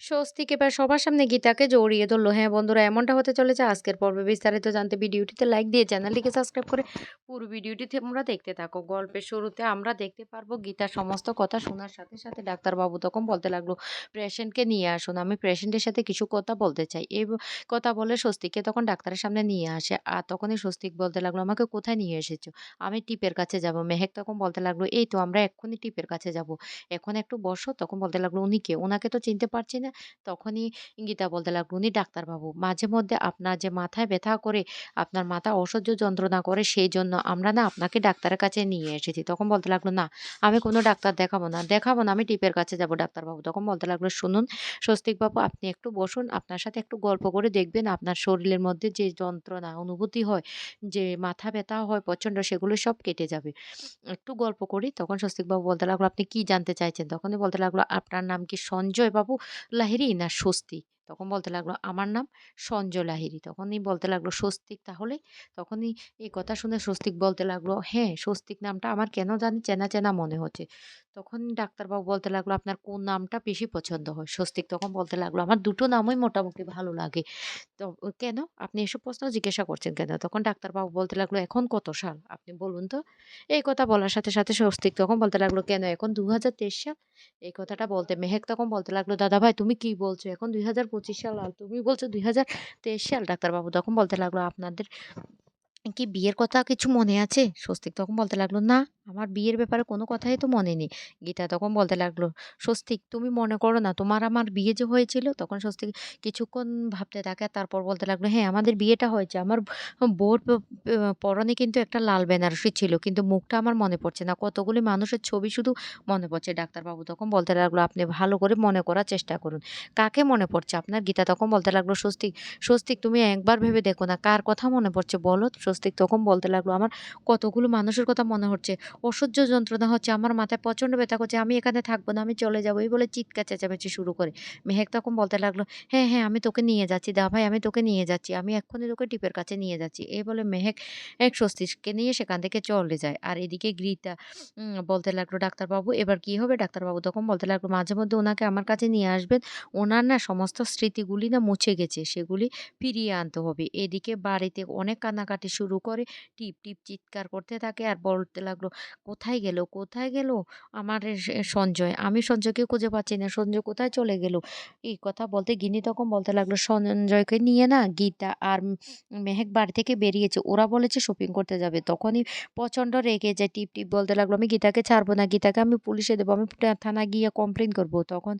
স্বস্তিক এবার সবার সামনে গীতাকে জড়িয়ে ধরল। হ্যাঁ বন্ধুরা, এমনটা হতে চলেছে আজকের পর্বে। বিস্তারিত জানতে ভিডিওটিতে লাইক দিয়ে চ্যানেলটিকে সাবস্ক্রাইব করে পুরো ভিডিওটি তোমরা দেখতে থাকো। গল্পের শুরুতে আমরা দেখতে পারব গীতার সমস্ত কথা শোনার সাথে সাথে ডাক্তারবাবু তখন বলতে লাগল, পেশেন্টকে নিয়ে আসুন আমি পেশেন্টের সাথে কিছু কথা বলতে চাই। এই কথা বলে স্বস্তিককে তখন ডাক্তারের সামনে নিয়ে আসে। আর তখনই স্বস্তিক বলতে লাগল, আমাকে কোথায় নিয়ে এসেছ? আমি টিপের কাছে যাব। মেহেক তখন বলতে লাগল, এই তো, আমরা এক্ষুনি টিপের কাছে যাব। এখন একটু বসো। তখন বলতে লাগল, উনি কে? উনাকে তো চিনতে পারছি না। তখনই গীতা বলতে লাগল, "উনি ডাক্তারবাবু। মাঝে মধ্যে আপনার যে মাথায় ব্যথা করে, আপনার মাথা অসহ্য যন্ত্রণা করে সেই জন্য আমরা না আপনাকে ডাক্তারের কাছে নিয়ে এসেছি।" তখন বলতে লাগল, "না, আমি কোনো ডাক্তার দেখাবো না। দেখাবো না, আমি টিপের কাছে যাব ডাক্তারবাবু।" তখন বলতে লাগল, "শুনুন স্বস্তিকবাবু আপনি একটু বসুন। আপনার সাথে একটু গল্প করে দেখবেন আপনার শরীরের মধ্যে যে যন্ত্রণা অনুভূতি হয়, যে মাথা ব্যথা হয় প্রচণ্ড সেগুলো সব কেটে যাবে। একটু গল্প করি।" তখন স্বস্তিকবাবু বলতে লাগল, "আপনি কি জানতে চাইছেন?" তখনই বলতে লাগল, "আপনার নাম কি সঞ্জয় বাবু লাহিড়ী না স্বস্তিক?" তখন বলতে লাগল, "আমার নাম সঞ্জয় লাহিড়ী।" তখনই বলতে লাগল, "স্বস্তিক তাহলে?" তখনই এই কথা শুনে স্বস্তিক বলতে লাগল, "হ্যাঁ, স্বস্তিক নামটা আমার কেন জানি চেনা, চেনা মনে হচ্ছে।" তখন ডাক্তারবাবু বলতে লাগল, "আপনার কোন নামটা বেশি পছন্দ হয়?" স্বস্তিক তখন বলতে লাগল, "আমার দুটো নামই মোটামুটি ভালো লাগে।" তো "কেন? আপনি এসব প্রশ্ন জিজ্ঞাসা করছেন কেন?" তখন ডাক্তারবাবু বলতে লাগল, "এখন কত সাল? আপনি বলুন তো?" এই কথা বলার সাথে, সাথে স্বস্তিক তখন বলতে লাগল, "কেন এখন ২০২৩ সাল?" এই কথাটা বলতে মেহেক তখন বলতে লাগল, দাদা ভাই তুমি কি বলছো? এখন ২০২৫ সাল আর তুমি বলছো ২০২৩ সাল?" ডাক্তারবাবু তখন বলতে লাগল, "আপনাদের কি বিয়ের কথা কিছু মনে আছে?" স্বস্তিক তখন বলতে লাগল, "না, আমার বিয়ের ব্যাপারে কোনো কথাই তো মনে নেই।" গীতা তখন বলতে লাগল, "স্বস্তিক তুমি মনে করো না তোমার আমার বিয়ে যে হয়েছিল?" তখন স্বস্তিক কিছুক্ষণ ভাবতে থাকে তারপর বলতে লাগল, "হ্যাঁ, আমাদের বিয়েটা হয়েছে। আমার প পরনে কিন্তু একটা লাল বেনারসি ছিল। কিন্তু মুখটা আমার মনে পড়ছে না। কতগুলি মানুষের ছবি শুধু মনে পড়ছে।" ডাক্তারবাবু তখন বলতে লাগল, "আপনি ভালো করে মনে করার চেষ্টা করুন। কাকে মনে পড়ছে আপনার?" গীতা তখন বলতে লাগল, "স্বস্তিক, স্বস্তিক তুমি একবার ভেবে দেখো না কার কথা মনে পড়ছে বলো?" স্বস্তিক তখন বলতে লাগল, "আমার কতগুলো মানুষের কথা মনে হচ্ছে। অসহ্য যন্ত্রণা হচ্ছে। আমার মাথায় প্রচণ্ড ব্যথা করছে। আমি এখানে থাকব না। আমি চলে যাব।" এই বলে চিৎকার চেঁচামেচি শুরু করে। মেহেক তখন বলতে লাগল, "হ্যাঁ, হ্যাঁ, আমি তোকে নিয়ে যাচ্ছি। দা ভাই আমি তোকে নিয়ে যাচ্ছি। আমি এক্ষুনি তোকে টিপের কাছে নিয়ে যাচ্ছি।" এই বলে মেহেক এক স্বস্তিককে নিয়ে সেখান থেকে চলে যায়। আর এদিকে উম বলতে লাগল, "ডাক্তারবাবু এবার কি হবে?" ডাক্তারবাবু তখন বলতে লাগল, "মাঝে মধ্যে ওনাকে আমার কাছে নিয়ে আসবেন। ওনার না সমস্ত স্মৃতিগুলি না মুছে গেছে। সেগুলি ফিরিয়ে আনতে হবে।" এদিকে বাড়িতে অনেক কান্নাকাটি শুরু করে। টিপ, টিপ চিৎকার করতে থাকে আর বলতে লাগল, "কোথায় গেল? কোথায় গেল আমার সঞ্জয়? আমি সঞ্জয়কে খুঁজে পাচ্ছি না। সঞ্জয় কোথায় চলে গেল?" এই কথা বলতে গিনি তখন বলতে লাগল, "সঞ্জয়কে নিয়ে না গীতা আর মেহেক বাড়ি থেকে বেরিয়েছে। ওরা বলেছে শপিং করতে যাবে।" তখনই প্রচণ্ড রেগে যায়। টিপ, টিপ বলতে লাগল, "আমি গীতাকে ছাড়বো না। গীতাকে আমি পুলিশে দেবো। আমি টা থানায় গিয়ে কমপ্লেন করব।" তখন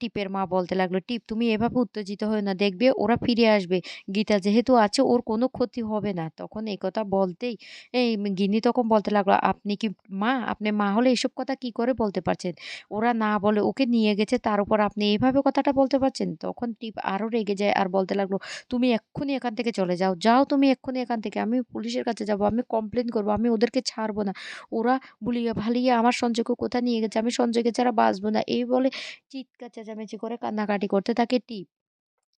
টিপের মা বলতে লাগল, "টিপ তুমি এভাবে উত্তেজিত হয়ে না। দেখবে ওরা ফিরে আসবে। গীতা যেহেতু আছে ওর কোনো ক্ষতি হবে না।" তখন এই কথা বলতেই এই গিন্নি তখন বলতে লাগল, "আপনি কি মা? আপনি মা হলে এসব কথা কি করে বলতে পারছেন? ওরা না বলে ওকে নিয়ে গেছে তার উপর আপনি এভাবে কথাটা বলতে পারছেন?" তখন টিপ আরও রেগে যায় আর বলতে লাগল, "তুমি এক্ষুনি এখান থেকে চলে যাও। যাও তুমি এক্ষুনি এখান থেকে। আমি পুলিশের কাছে যাব। আমি কমপ্লেন করব। আমি ওদেরকে ছাড়বো না। ওরা ভুলিয়ে ভালিয়ে আমার সঞ্জয়কে কোথায় নিয়ে গেছে। আমি সঞ্জয়কে ছাড়া বাঁচবো না।" এই বলে চিৎকার চেঁচামেচি করে কান্নাকাটি করতে থাকে টিপ।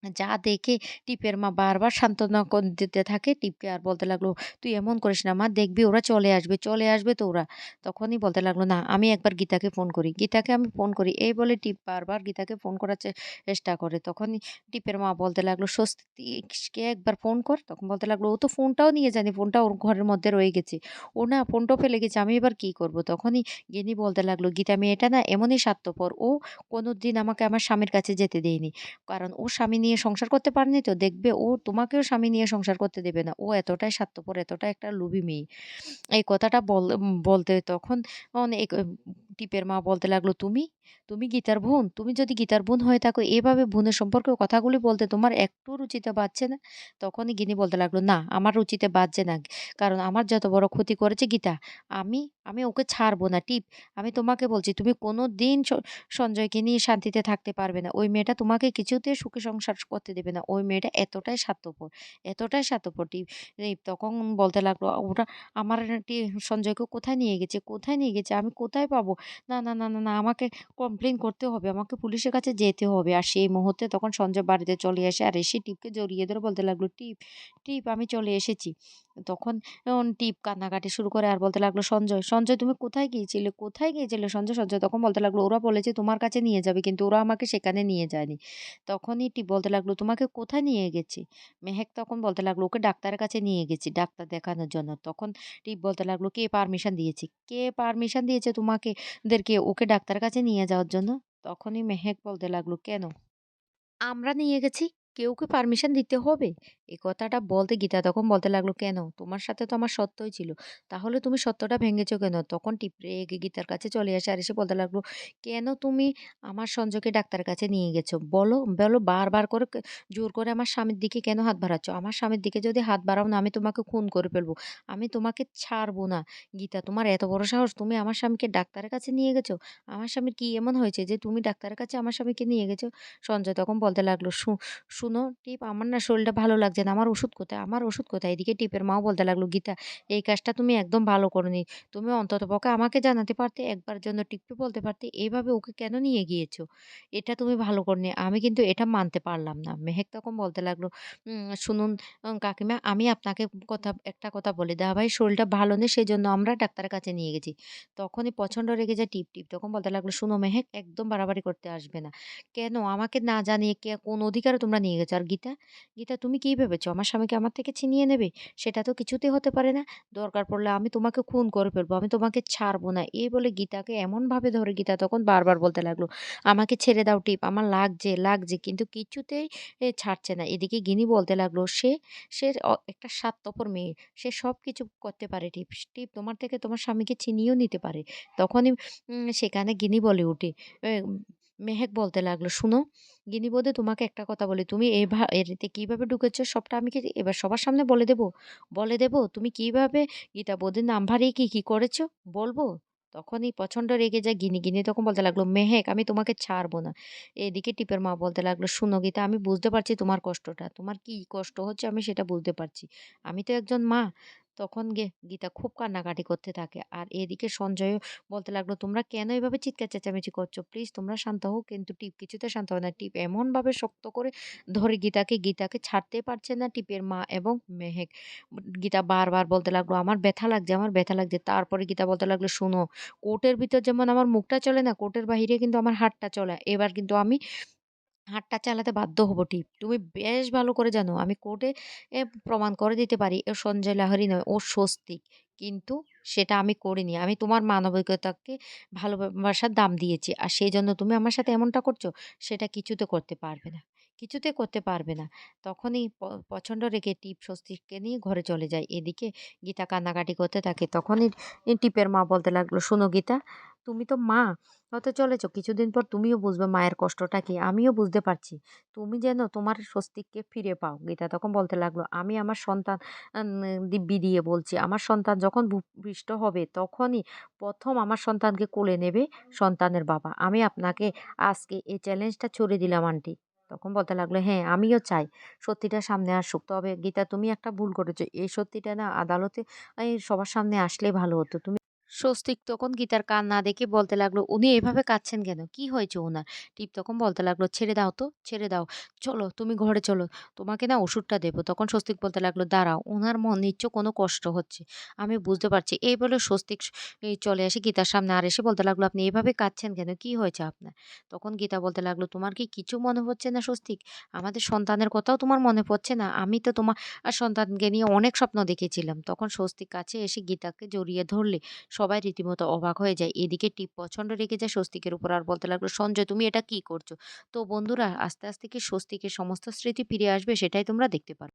যা দেখে টিপের মা বারবার সান্ত্বনা দিতে থাকে টিপকে আর বলতে লাগল, "তুই এমন করিস না মা। দেখবি ওরা চলে আসবে। চলে আসবে তো ওরা।" তখনই বলতে লাগল, "না, আমি একবার গীতাকে ফোন করি। গীতাকে আমি ফোন করি।" এই বলে টিপ বারবার গীতাকে ফোন করার চেষ্টা করে। তখনই টিপের মা বলতে লাগল, "স্বস্তিককে একবার ফোন কর।" তখন বলতে লাগল, "ও তো ফোনটাও নিয়ে যায়নি। ফোনটা ওর ঘরের মধ্যে রয়ে গেছে। ও না ফোনটাও ফেলে গেছে। আমি এবার কি করব?" তখনই গিন্নি বলতে লাগল, "গীতা মেয়েটা না এমনই স্বার্থপর। ও কোনো দিন আমাকে আমার স্বামীর কাছে যেতে দেয়নি। কারণ ও স্বামী নিয়ে সংসার করতে পারেনি তো দেখবে ও তোমাকেও স্বামী নিয়ে সংসার করতে দেবে না। ও এতটাই স্বার্থপর, এতটাই একটা লুবি মেয়ে।" এই কথাটা বল বলতে তখন টিপের মা বলতে লাগল, "তুমি? তুমি গীতার বোন? তুমি যদি গীতার বোন হয়ে থাকো এভাবে বোনের সম্পর্কে কথাগুলি বলতে তোমার একটুও রুচিতে বাজছে না?" তখনই গিনি বলতে লাগল, "না, আমার রুচিতে বাজছে না। কারণ আমার যত বড় ক্ষতি করেছে গীতা, আমি আমি ওকে ছাড়বো না টিপ। আমি তোমাকে বলছি তুমি কোনোদিন স সঞ্জয়কে নিয়ে শান্তিতে থাকতে পারবে না। ওই মেয়েটা তোমাকে কিছুতে সুখে সংসার করতে দেবে না। ওই মেয়েটা এতটাই স্বার্থপর, এতটাই স্বার্থপর" টিপ তখন বলতে লাগল, ওটা আমার সঞ্জয়কে কোথায় নিয়ে গেছে? কোথায় নিয়ে গেছে? আমি কোথায় পাবো? না, না, না, না, না আমাকে কমপ্লেন করতে হবে। আমাকে পুলিশের কাছে যেতে হবে।" আর সেই মুহূর্তে তখন সঞ্জয় বাড়িতে চলে আসে আর এসে টিপকে জড়িয়ে ধরে বলতে লাগল, "টিপ, টিপ আমি চলে এসেছি।" তখন টিপ কান্নাকাটি শুরু করে আর বলতে লাগল, "সঞ্জয়, সঞ্জয় তুমি কোথায় গিয়েছিলে? কোথায় গিয়েছিলে সঞ্জয়?" সঞ্জয় তখন বলতে লাগল, "ওরা বলেছে তোমার কাছে নিয়ে যাবে কিন্তু ওরা আমাকে সেখানে নিয়ে যায়নি।" তখনই টিপ বলতে লাগল, "তোমাকে কোথায় নিয়ে গেছে?" মেহেক তখন বলতে লাগল, "ওকে ডাক্তারের কাছে নিয়ে গেছি ডাক্তার দেখানোর জন্য।" তখন টিপ বলতে লাগল, "কে পারমিশন দিয়েছে? কে পারমিশন দিয়েছে তোমাকে দেরকে ওকে ডাক্তারের কাছে নিয়ে যাওয়ার জন্য?" তখনই মেহেক বলতে লাগল, "কেন? আমরা নিয়ে গেছি। কেউ কি পারমিশন দিতে হবে?" এই কথাটা বলতে গীতা তখন বলতে লাগল, "কেন? তোমার সাথে তো আমার সত্যই ছিল। তাহলে তুমি সত্যটা ভেঙেছো কেন?" তখন টিপ রেগে গীতার কাছে চলে আসে আর এসে বলতে লাগল, "কেন তুমি আমার সঞ্জয়কে ডাক্তারের কাছে নিয়ে গেছো? বলো, বলো বারবার করে জোর করে আমার স্বামীর দিকে কেন হাত বাড়াচ্ছ? আমার স্বামীর দিকে যদি হাত বাড়াও না আমি তোমাকে খুন করে ফেলব। আমি তোমাকে ছাড়বো না। গীতা তোমার এত বড় সাহস তুমি আমার স্বামীকে ডাক্তারের কাছে নিয়ে গেছো? আমার স্বামীর কি এমন হয়েছে যে তুমি ডাক্তারের কাছে আমার স্বামীকে নিয়ে গেছো?" সঞ্জয় তখন বলতে লাগল, "শু শুনো টিপ আমার না শরীরটা ভালো লাগছে না। আমার ওষুধ কোথায়? আমার ওষুধ কোথায়?" এদিকে টিপের মাও বলতে লাগল, "গীতা এই কাজটা তুমি একদম ভালো করোনি। তুমি অন্ততপক্ষে আমাকে জানাতে পারতে। একবার জন্য টিপকে বলতে পারতে, এভাবে ওকে কেন নিয়ে গিয়েছো? এটা তুমি ভালো করোনি। আমি কিন্তু এটা মানতে পারলাম না।" মেহেক তখন বলতে লাগল, "শুনুন কাকিমা আমি আপনাকে কথা একটা কথা বলে বলি, ভাই শরীরটা ভালো নেই সেই জন্য আমরা ডাক্তারের কাছে নিয়ে গেছি।" তখনই প্রচণ্ড রেগে যায় টিপ। টিপ তখন বলতে লাগল, "শুনো মেহেক একদম বাড়াবাড়ি করতে আসবে না। কেন আমাকে না জানিয়ে কে কোন অধিকারে তোমরা নিয়ে গেছো? আর গীতা, গীতা তুমি কী ভেবেছো আমার স্বামীকে আমার থেকে ছিনিয়ে নেবে? সেটা তো কিছুতে হতে পারে না। দরকার পড়লে আমি তোমাকে খুন করে ফেলব। আমি তোমাকে ছাড়বো না।" এই বলে গীতাকে এমনভাবে ধরে গীতা তখন বারবার বলতে লাগল, "আমাকে ছেড়ে দাও টিপ। আমার লাগছে, লাগছে।" কিন্তু কিছুতেই ছাড়ছে না। এদিকে গিনি বলতে লাগল, "সে, সে একটা স্বার্থপর মেয়ে। সে সব কিছু করতে পারে টিপ। টিপ তোমার থেকে তোমার স্বামীকে ছিনিয়েও নিতে পারে।" তখনই সেখানে গিনি বলে এ মেহেক বলতে লাগল, "শুনো গিনি বৌদি তোমাকে একটা কথা বলি, তুমি এভা এতে কীভাবে ঢুকেছো সবটা আমি কি এবার সবার সামনে বলে দেব? বলে দেব? তুমি কীভাবে গীতা বৌদির নাম ভারিয়ে কী কী করেছ? বলব?" তখনই প্রচণ্ড রেগে যায় গিনি। গিনি তখন বলতে লাগল, "মেহেক আমি তোমাকে ছাড়বো না।" এদিকে টিপের মা বলতে লাগল, "শুনো গীতা আমি বুঝতে পারছি তোমার কষ্টটা। তোমার কি কষ্ট হচ্ছে আমি সেটা বুঝতে পারছি। আমি তো একজন মা।" তখন গীতা খুব কান্নাকাটি করতে থাকে। আর এদিকে সঞ্জয়ও বলতে লাগল, "তোমরা কেন এভাবে চিৎকার চেঁচামেচি করছ? প্লিজ তোমরা শান্ত হও।" কিন্তু টিপ কিছুতে শান্ত হয় না। টিপ এমনভাবে শক্ত করে ধরে গীতাকে, গীতাকে ছাড়তে পারছে না টিপের মা এবং মেহেক। গীতা বারবার বলতে লাগল, "আমার ব্যথা লাগছে, আমার ব্যথা লাগছে।" তারপরে গীতা বলতে লাগল, "শোনো, কোর্টের ভিতর যেমন আমার মুখটা চলে না, কোর্টের বাহিরে কিন্তু আমার হাতটা চলে। এবার কিন্তু আমি হাতটা চালাতে বাধ্য হব টিপ। তুমি বেশ ভালো করে জানো আমি কোর্টে প্রমাণ করে দিতে পারি ও সঞ্জয় লাহরি নয়, ও স্বস্তিক। কিন্তু সেটা আমি করিনি। আমি তোমার মানবিকতাকে ভালোবাসার দাম দিয়েছি। আর সেই জন্য তুমি আমার সাথে এমনটা করছ, সেটা কিছুতে করতে পারবে না। কিছুতে করতে পারবে না। তখনই প প্রচণ্ড রেগে টিপ স্বস্তিককে নিয়ে ঘরে চলে যায়। এদিকে গীতা কান্নাকাটি করতে থাকে। তখনই টিপের মা বলতে লাগল, "শোনো গীতা, তুমি তো মা হতে চলেছ। কিছুদিন পর তুমিও বুঝবে মায়ের কষ্টটা কি। আমিও বুঝতে পারছি। তুমি যেন তোমার স্বস্তিককে ফিরে পাও।" গীতা তখন বলতে লাগল, "আমি আমার সন্তান দিব্যি দিয়ে বলছি, আমার সন্তান যখন ভূপৃষ্ঠ হবে তখনই প্রথম আমার সন্তানকে কোলে নেবে সন্তানের বাবা। আমি আপনাকে আজকে এই চ্যালেঞ্জটা ছড়ে দিলাম আন্টি।" তখন বলতে লাগল, "হ্যাঁ, আমিও চাই সত্যিটা সামনে আসুক। তবে গীতা তুমি একটা ভুল করেছ। এই সত্যিটা না আদালতে সবার সামনে আসলেই ভালো হতো। তুমি" স্বস্তিক তখন গীতার কান না দেখে বলতে লাগল, "উনি এভাবে কাঁদছেন কেন? কি হয়েছে ওনার টিপ তখন বলতে লাগল, "ছেড়ে দাও তো, ছেড়ে দাও। চলো তুমি ঘরে চলো। তোমাকে না ওষুধটা দেবো।" তখন স্বস্তিক বলতে লাগল, "দাঁড়াও, ওনার মন নিচ্ছ কোনো কষ্ট হচ্ছে। আমি বুঝতে পারছি।" এই বলে স্বস্তিক চলে আসে গীতার সামনে আর এসে বলতে লাগল, "আপনি এভাবে কাঁদছেন কেন? কি হয়েছে আপনার?" তখন গীতা বলতে লাগল, "তোমার কি কিছু মনে হচ্ছে না স্বস্তিক? আমাদের সন্তানের কথাও তোমার মনে পড়ছে না? আমি তো তোমার সন্তানকে নিয়ে অনেক স্বপ্ন দেখেছিলাম।" তখন স্বস্তিক কাছে এসে গীতাকে জড়িয়ে ধরলে সবাই রীতিমতো অবাক হয়ে যায়। এদিকে টিপ প্রচণ্ড রেগে যায় স্বস্তিকের উপর আর বলতে লাগল, "সঞ্জয় তুমি এটা কি করছ?" তো বন্ধুরা আস্তে, আস্তে কি স্বস্তিকের সমস্ত স্মৃতি ফিরে আসবে সেটাই তোমরা দেখতে পারো।